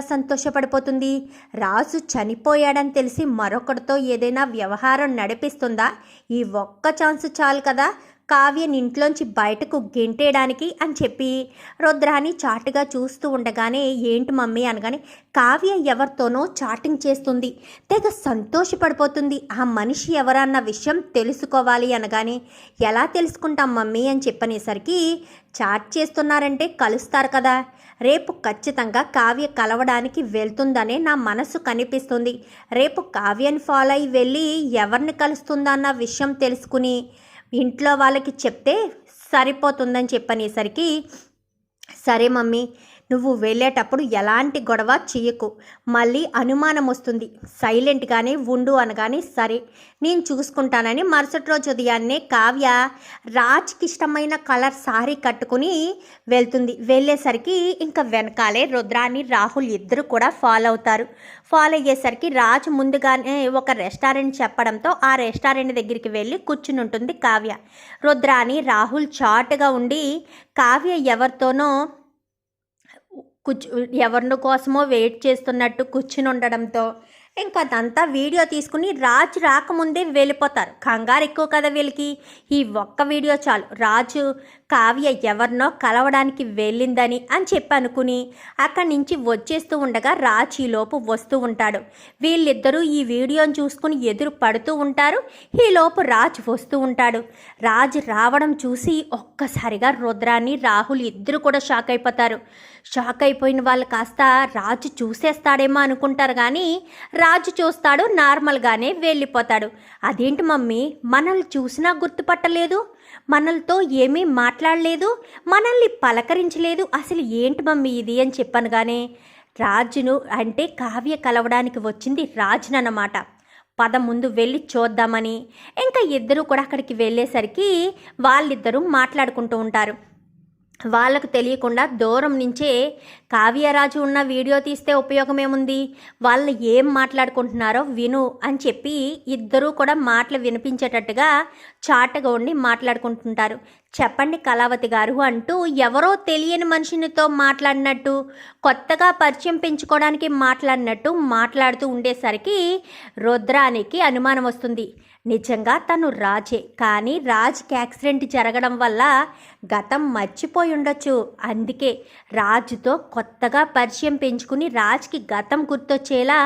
సంతోషపడిపోతుంది? రాజు చనిపోయాడని తెలిసి మరొకటితో ఏదైనా వ్యవహారం నడిపిస్తుందా? ఈ ఒక్క ఛాన్స్ చాలు కదా? కావ్యని ఇంట్లోంచి బయటకు గెంటేయడానికి అని చెప్పి రుద్రాని చాటుగా చూస్తూ ఉండగానే ఏంటి మమ్మీ? అనగానే కావ్య ఎవరితోనో చాటింగ్ చేస్తుంది. తెగ సంతోషపడిపోతుంది. ఆ మనిషి ఎవరన్న విషయం తెలుసుకోవాలి అనగానే ఎలా తెలుసుకుంటాం మమ్మీ? అని చెప్పనేసరికి చాట్ చేస్తున్నారంటే కలుస్తారు కదా. రేపు ఖచ్చితంగా కావ్య కలవడానికి వెళ్తుందనే నా మనసు కనిపిస్తుంది. రేపు కావ్యని ఫాలో అయి వెళ్ళి ఎవరిని కలుస్తుందన్న విషయం తెలుసుకుని ఇంట్లో వాళ్ళకి చెప్తే సరిపోతుందని చెప్పనేసరికి సరే మమ్మీ నువ్వు వెళ్ళేటప్పుడు ఎలాంటి గొడవ చేయకు మళ్ళీ అనుమానం వస్తుంది. సైలెంట్గానే ఉండు అనగానే సరే నేను చూసుకుంటానని మరుసటి రోజు ఉదయాన్నే కావ్య రాజ్కి ఇష్టమైన కలర్ సారీ కట్టుకుని వెళ్తుంది. వెళ్ళేసరికి ఇంకా వెనకాలే రుద్రాని రాహుల్ ఇద్దరు కూడా ఫాలో అవుతారు. ఫాలో అయ్యేసరికి రాజు ముందుగానే ఒక రెస్టారెంట్ చెప్పడంతో ఆ రెస్టారెంట్ దగ్గరికి వెళ్ళి కూర్చుని ఉంటుంది కావ్య. రుద్రాని రాహుల్ చాటుగా ఉండి కావ్య ఎవరితోనో కూర్చు ఎవరిని కోసమో వెయిట్ చేస్తున్నట్టు కూర్చుని ఉండడంతో ఇంకా అదంతా వీడియో తీసుకుని రాజు రాకముందే వెళ్ళిపోతారు. కంగారు ఎక్కువ కదా వీళ్ళకి. ఈ ఒక్క వీడియో చాలు. రాజు కావ్య ఎవరినో కలవడానికి వెళ్ళిందని అని చెప్పి అనుకుని అక్కడి నుంచి వచ్చేస్తూ ఉండగా రాజు ఈలోపు వస్తూ ఉంటాడు. వీళ్ళిద్దరూ ఈ వీడియోని చూసుకుని ఎదురు పడుతూ ఉంటారు. ఈలోపు రాజు వస్తూ ఉంటాడు. రాజు రావడం చూసి ఒక్కసారిగా రుద్రాన్ని రాహుల్ ఇద్దరు కూడా షాక్ అయిపోతారు. షాక్ అయిపోయిన వాళ్ళు కాస్త రాజు చూసేస్తాడేమో అనుకుంటారు కానీ రాజు చూస్తాడు నార్మల్గానే వెళ్ళిపోతాడు. అదేంటి మమ్మీ? మనల్ని చూసినా గుర్తుపట్టలేదు? మనల్తో ఏమీ మాట్లాడలేదు? మనల్ని పలకరించలేదు? అసలు ఏంటి మమ్మీ ఇది అని చెప్పాను కానీ రాజును అంటే కావ్య కలవడానికి వచ్చింది రాజునన్నమాట పద ముందు వెళ్ళి చూద్దామని. ఇంకా ఇద్దరు కూడా అక్కడికి వెళ్ళేసరికి వాళ్ళిద్దరూ మాట్లాడుకుంటూ ఉంటారు. వాళ్ళకు తెలియకుండా దూరం నుంచే కావ్యరాజు ఉన్న వీడియో తీస్తే ఉపయోగమేముంది? వాళ్ళు ఏం మాట్లాడుకుంటున్నారో విను అని చెప్పి ఇద్దరూ కూడా మాటలు వినిపించేటట్టుగా చాటగా ఉండి మాట్లాడుకుంటుంటారు. చెప్పండి కళావతి గారు అంటూ ఎవరో తెలియని మనిషినితో మాట్లాడినట్టు కొత్తగా పరిచయం పెంచుకోవడానికి మాట్లాడినట్టు మాట్లాడుతూ ఉండేసరికి రుద్రానికి అనుమానం వస్తుంది. నిజంగా తను రాజే. కానీ రాజ్కి యాక్సిడెంట్ జరగడం వల్ల గతం మర్చిపోయి ఉండొచ్చు. అందుకే రాజుతో కొత్తగా పరిచయం పెంచుకుని రాజ్కి గతం గుర్తొచ్చేలా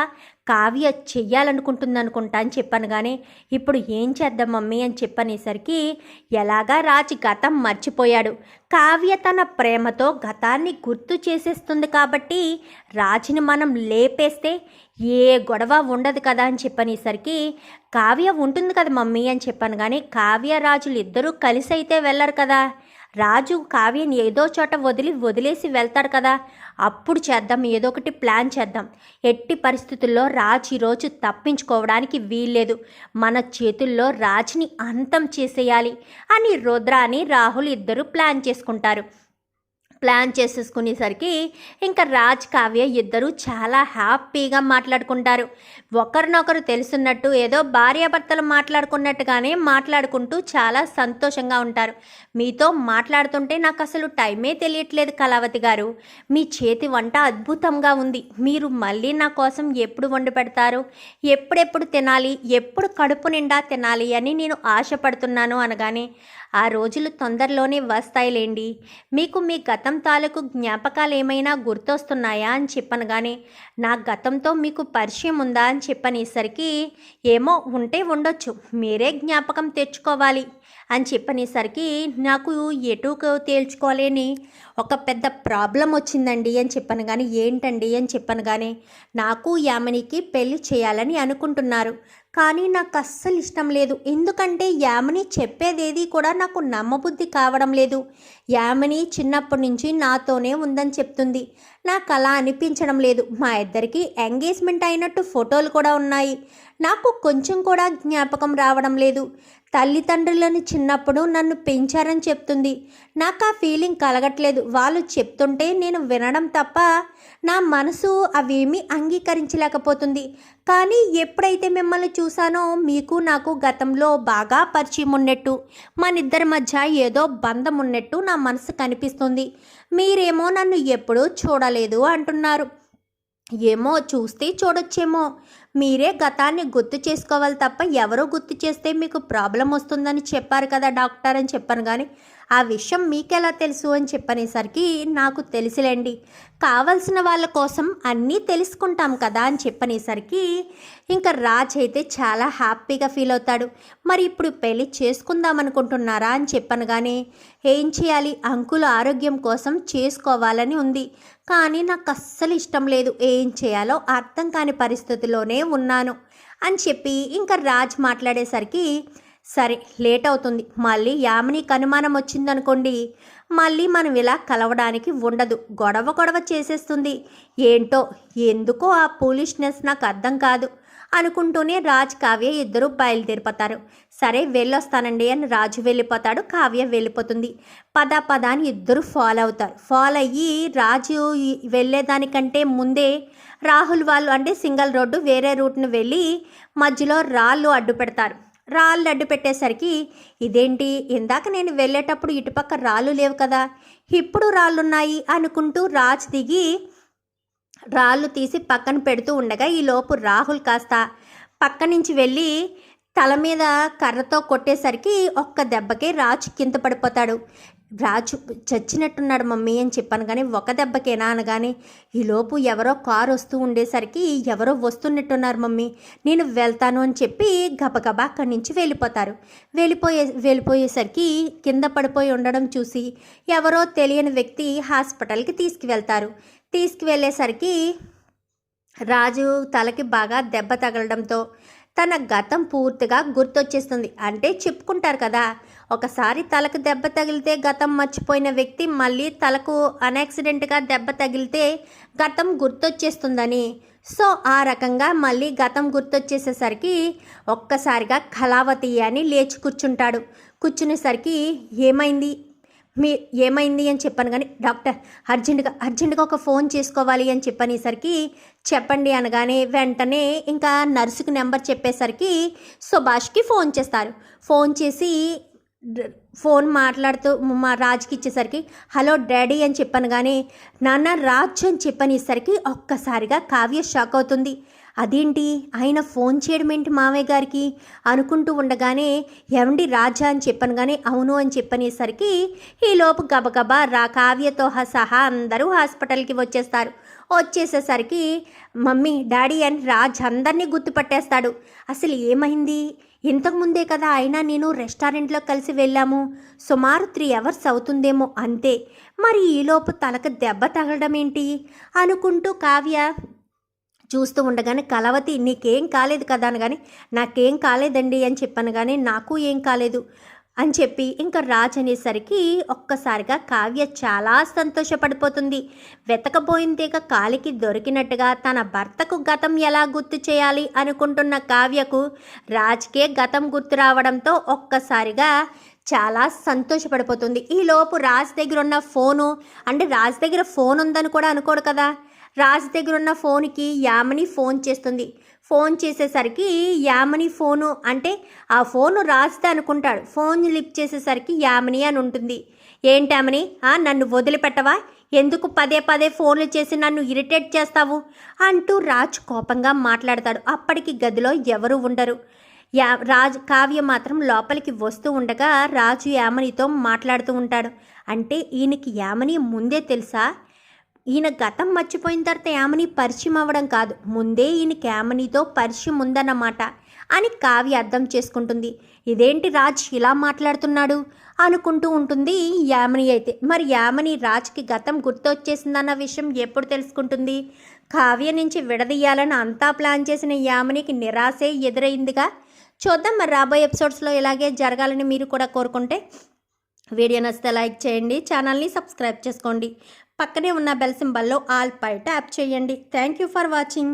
కావ్య చెయ్యాలనుకుంటుందనుకుంటా అని చెప్పాను కానీ ఇప్పుడు ఏం చేద్దాం మమ్మీ అని చెప్పనేసరికి ఎలాగా రాజ్ గతం మర్చిపోయాడు. కావ్య తన ప్రేమతో గతాన్ని గుర్తు చేసేస్తుంది కాబట్టి రాజుని మనం లేపేస్తే ఏ గొడవ ఉండదు కదా అని చెప్పనేసరికి కావ్య ఉంటుంది కదా మమ్మీ అని చెప్పాను కానీ కావ్య రాజులు ఇద్దరూ కలిసి అయితే వెళ్ళరు కదా. రాజు కావ్యని ఏదో చోట వదిలి వదిలేసి వెళ్తాడు కదా. అప్పుడు చేద్దాం ఏదో ఒకటి ప్లాన్ చేద్దాం. ఎట్టి పరిస్థితుల్లో రాజు ఈరోజు తప్పించుకోవడానికి వీల్లేదు. మన చేతుల్లో రాజుని అంతం చేసేయాలి అని రుద్ర అని రాహుల్ ఇద్దరు ప్లాన్ చేసుకుంటారు. ప్లాన్ చేసేసుకునేసరికి ఇంకా రాజ్ కావ్య ఇద్దరు చాలా హ్యాపీగా మాట్లాడుకుంటారు. ఒకరినొకరు తెలుసున్నట్టు ఏదో భార్యాభర్తలు మాట్లాడుకున్నట్టుగానే మాట్లాడుకుంటూ చాలా సంతోషంగా ఉంటారు. మీతో మాట్లాడుతుంటే నాకు అసలు టైమే తెలియట్లేదు కళావతి గారు. మీ చేతి వంట అద్భుతంగా ఉంది. మీరు మళ్ళీ నా కోసం ఎప్పుడు వండి పెడతారు? ఎప్పుడెప్పుడు తినాలి? ఎప్పుడు కడుపు నిండా తినాలి అని నేను ఆశపడుతున్నాను అనగానే ఆ రోజులు తొందరలోనే వస్తాయిలేండి. మీకు మీ గతం తాలూకు జ్ఞాపకాలు ఏమైనా గుర్తొస్తున్నాయా అని చెప్పనగానే నా గతంతో మీకు పరిచయం ఉందా అని చెప్పనేసరికి ఏమో ఉంటే ఉండొచ్చు మీరే జ్ఞాపకం తెచ్చుకోవాలి అని చెప్పనేసరికి నాకు ఎటు తేల్చుకోలేని ఒక పెద్ద ప్రాబ్లం వచ్చిందండి అని చెప్పను కానీ ఏంటండి అని చెప్పను కానీ నాకు యామనికి పెళ్ళి చేయాలని అనుకుంటున్నారు. కానీ నాకు అస్సలు ఇష్టం లేదు. ఎందుకంటే యామిని చెప్పేదేది కూడా నాకు నమ్మబుద్ధి కావడం లేదు. యామిని చిన్నప్పటి నుంచి నాతోనే ఉందని చెప్తుంది. నాకు అలా అనిపించడం లేదు. మా ఇద్దరికి ఎంగేజ్మెంట్ అయినట్టు ఫోటోలు కూడా ఉన్నాయి. నాకు కొంచెం కూడా జ్ఞాపకం రావడం లేదు. తల్లిదండ్రులను చిన్నప్పుడు నన్ను పెంచారని చెప్తుంది. నాకు ఆ ఫీలింగ్ కలగట్లేదు. వాళ్ళు చెప్తుంటే నేను వినడం తప్ప నా మనసు అవేమీ అంగీకరించలేకపోతుంది. కానీ ఎప్పుడైతే మిమ్మల్ని చూశానో మీకు నాకు గతంలో బాగా పరిచయం ఉన్నట్టు మన ఇద్దరి మధ్య ఏదో బంధం ఉన్నట్టు నా మనసు కనిపిస్తుంది. మీరేమో నన్ను ఎప్పుడూ చూడలేదు అంటున్నారు. ఏమో చూస్తే చూడొచ్చేమో. మీరే గతాన్ని గుర్తు చేసుకోవాలి తప్ప ఎవరో గుర్తు చేస్తే మీకు ప్రాబ్లం వస్తుందని చెప్పారు కదా డాక్టర్ అని చెప్పాను కానీ ఆ విషయం మీకెలా తెలుసు అని చెప్పనేసరికి నాకు తెలిసిలేండి. కావలసిన వాళ్ళ కోసం అన్నీ తెలుసుకుంటాం కదా అని చెప్పనేసరికి ఇంకా రాజ్ అయితే చాలా హ్యాపీగా ఫీల్ అవుతాడు. మరి ఇప్పుడు పెళ్ళి చేసుకుందాం అనుకుంటున్నారా అని చెప్పాను కానీ ఏం చేయాలి? అంకుల ఆరోగ్యం కోసం చేసుకోవాలని ఉంది. కానీ నాకు అస్సలు ఇష్టం లేదు. ఏం చేయాలో అర్థం కాని పరిస్థితిలోనే ఉన్నాను అని చెప్పి ఇంకా రాజ్ మాట్లాడేసరికి సరే లేట్ అవుతుంది మళ్ళీ యామినికి అనుమానం వచ్చిందనుకోండి మళ్ళీ మనం ఇలా కలవడానికి ఉండదు. గొడవ గొడవ చేసేస్తుంది. ఏంటో ఎందుకో ఆ పోలిష్నెస్ నాకు అర్థం కాదు అనుకుంటూనే రాజ్ కావ్య ఇద్దరు బయలుదేరిపోతారు. సరే వెళ్ళొస్తానండి అని రాజు వెళ్ళిపోతాడు కావ్య వెళ్ళిపోతుంది. పద పద అని ఇద్దరు ఫాలో అవుతారు. ఫాలో అయ్యి రాజు వెళ్ళేదానికంటే ముందే రాహుల్ వాళ్ళు అంటే సింగల్ రోడ్డు వేరే రూట్ను వెళ్ళి మధ్యలో రాళ్ళు అడ్డు పెడతారు రాళ్ళు అడ్డు పెట్టేసరికి ఇదేంటి? ఇందాక నేను వెళ్ళేటప్పుడు ఇటుపక్క రాళ్ళు లేవు కదా. ఇప్పుడు రాళ్ళున్నాయి అనుకుంటూ రాజ్ దిగి రాళ్ళు తీసి పక్కన పెడుతూ ఉండగా ఈలోపు రాహుల్ కాస్త పక్క నుంచి వెళ్ళి తల మీద కర్రతో కొట్టేసరికి ఒక్క దెబ్బకి రాజు కింద పడిపోతాడు. రాజు చచ్చినట్టున్నాడు మమ్మీ అని చెప్పాను కానీ ఒక దెబ్బకేనా అనగానే ఈలోపు ఎవరో కారు వస్తూ ఉండేసరికి ఎవరో వస్తున్నట్టున్నారు మమ్మీ. నేను వెళ్తాను అని చెప్పి గబగబా అక్కడి నుంచి వెళ్ళిపోతారు. వెళ్ళిపోయే వెళ్ళిపోయేసరికి కింద పడిపోయి ఉండడం చూసి ఎవరో తెలియని వ్యక్తి హాస్పిటల్కి తీసుకువెళ్తారు. తీసుకువెళ్ళేసరికి రాజు తలకి బాగా దెబ్బ తగలడంతో తన గతం పూర్తిగా గుర్తొచ్చేస్తుంది. అంటే చెప్పుకుంటారు కదా ఒకసారి తలకు దెబ్బ తగిలితే గతం మర్చిపోయిన వ్యక్తి మళ్ళీ తలకు అన్యాక్సిడెంట్గా దెబ్బ తగిలితే గతం గుర్తొచ్చేస్తుందని. సో ఆ రకంగా మళ్ళీ గతం గుర్తొచ్చేసేసరికి ఒక్కసారిగా కళావతి అని లేచి కూర్చుంటాడు. కూర్చునేసరికి ఏమైంది? మీ ఏమైంది అని చెప్పాను కానీ డాక్టర్ అర్జెంటుగా అర్జెంటుగా ఒక ఫోన్ చేసుకోవాలి అని చెప్పనేసరికి చెప్పండి అనగానే వెంటనే ఇంకా నర్సుకి నెంబర్ చెప్పేసరికి సుభాష్కి ఫోన్ చేస్తారు. ఫోన్ చేసి ఫోన్ మాట్లాడుతూ మా రాజ్కి ఇచ్చేసరికి హలో డాడీ అని చెప్పాను కానీ నాన్న రాజు అని చెప్పనేసరికి ఒక్కసారిగా కావ్య షాక్ అవుతుంది. అదేంటి? ఆయన ఫోన్ చేయడం ఏంటి మావయ్య గారికి? అనుకుంటూ ఉండగానే ఎవండి రాజా అని చెప్పాను కానీ అవును అని చెప్పనేసరికి ఈలోపు గబగబా రా కావ్యతో హ- సహా అందరూ హాస్పిటల్కి వచ్చేస్తారు. వచ్చేసేసరికి మమ్మీ డాడీ అని రాజ్ అందరినీ గుర్తుపట్టేస్తాడు. అసలు ఏమైంది? ఇంతకుముందే కదా అయినా నేను రెస్టారెంట్లో కలిసి వెళ్ళాము. సుమారు త్రీ అవర్స్ అవుతుందేమో అంతే. మరి ఈలోపు తలకు దెబ్బ తగలడం ఏంటి? అనుకుంటూ కావ్య చూస్తూ ఉండగానే కలవతి నీకేం కాలేదు కదా అని కానీ నాకేం కాలేదండి అని చెప్పాను కానీ నాకు ఏం కాలేదు అని చెప్పి ఇంకా రాజ్ అనేసరికి ఒక్కసారిగా కావ్య చాలా సంతోషపడిపోతుంది. వెతకపోయిందేక కాలికి దొరికినట్టుగా తన భర్తకు గతం ఎలా గుర్తు చేయాలి అనుకుంటున్న కావ్యకు రాజ్కే గతం గుర్తు రావడంతో ఒక్కసారిగా చాలా సంతోషపడిపోతుంది. ఈలోపు రాజ్ దగ్గర ఉన్న ఫోను అంటే రాజ్ దగ్గర ఫోన్ ఉందని కూడా అనుకోడు కదా. రాజు దగ్గర ఉన్న ఫోన్కి యామని ఫోన్ చేస్తుంది. ఫోన్ చేసేసరికి యామని ఫోను అంటే ఆ ఫోను రాజ్దే అనుకుంటాడు. ఫోన్ లిఫ్ట్ చేసేసరికి యామని అని ఉంటుంది. ఏంటామని నన్ను వదిలిపెట్టవా? ఎందుకు పదే పదే ఫోన్లు చేసి నన్ను ఇరిటేట్ చేస్తావు? అంటూ రాజ్ కోపంగా మాట్లాడతాడు. అప్పటికి గదిలో ఎవరు ఉండరు. యా రాజ్ కావ్య మాత్రం లోపలికి వస్తూ ఉండగా రాజు యామనితో మాట్లాడుతూ ఉంటాడు. అంటే ఈయనకి యామని ముందే తెలుసా? ఈయన గతం మర్చిపోయిన తర్వాత యామని పరిచయం అవ్వడం కాదు. ముందే ఈయనకి యామనితో పరిచయం ఉందన్నమాట అని కావ్య అర్థం చేసుకుంటుంది. ఇదేంటి రాజ్ ఇలా మాట్లాడుతున్నాడు? అనుకుంటూ ఉంటుంది యామని అయితే. మరి యామని రాజ్కి గతం గుర్తొచ్చేసిందన్న విషయం ఎప్పుడు తెలుసుకుంటుంది? కావ్య నుంచి విడదీయాలని అంతా ప్లాన్ చేసిన యామనికి నిరాశే ఎదురైందిగా. చూద్దాం మరి రాబోయే ఎపిసోడ్స్లో ఇలాగే జరగాలని మీరు కూడా కోరుకుంటే. వీడియో నచ్చితే లైక్ చేయండి ఛానల్ని సబ్స్క్రైబ్ చేసుకోండి. పక్కనే ఉన్న బెల్ సింబల్లో ఆల్ పై ట్యాప్ చేయండి. Thank you for watching.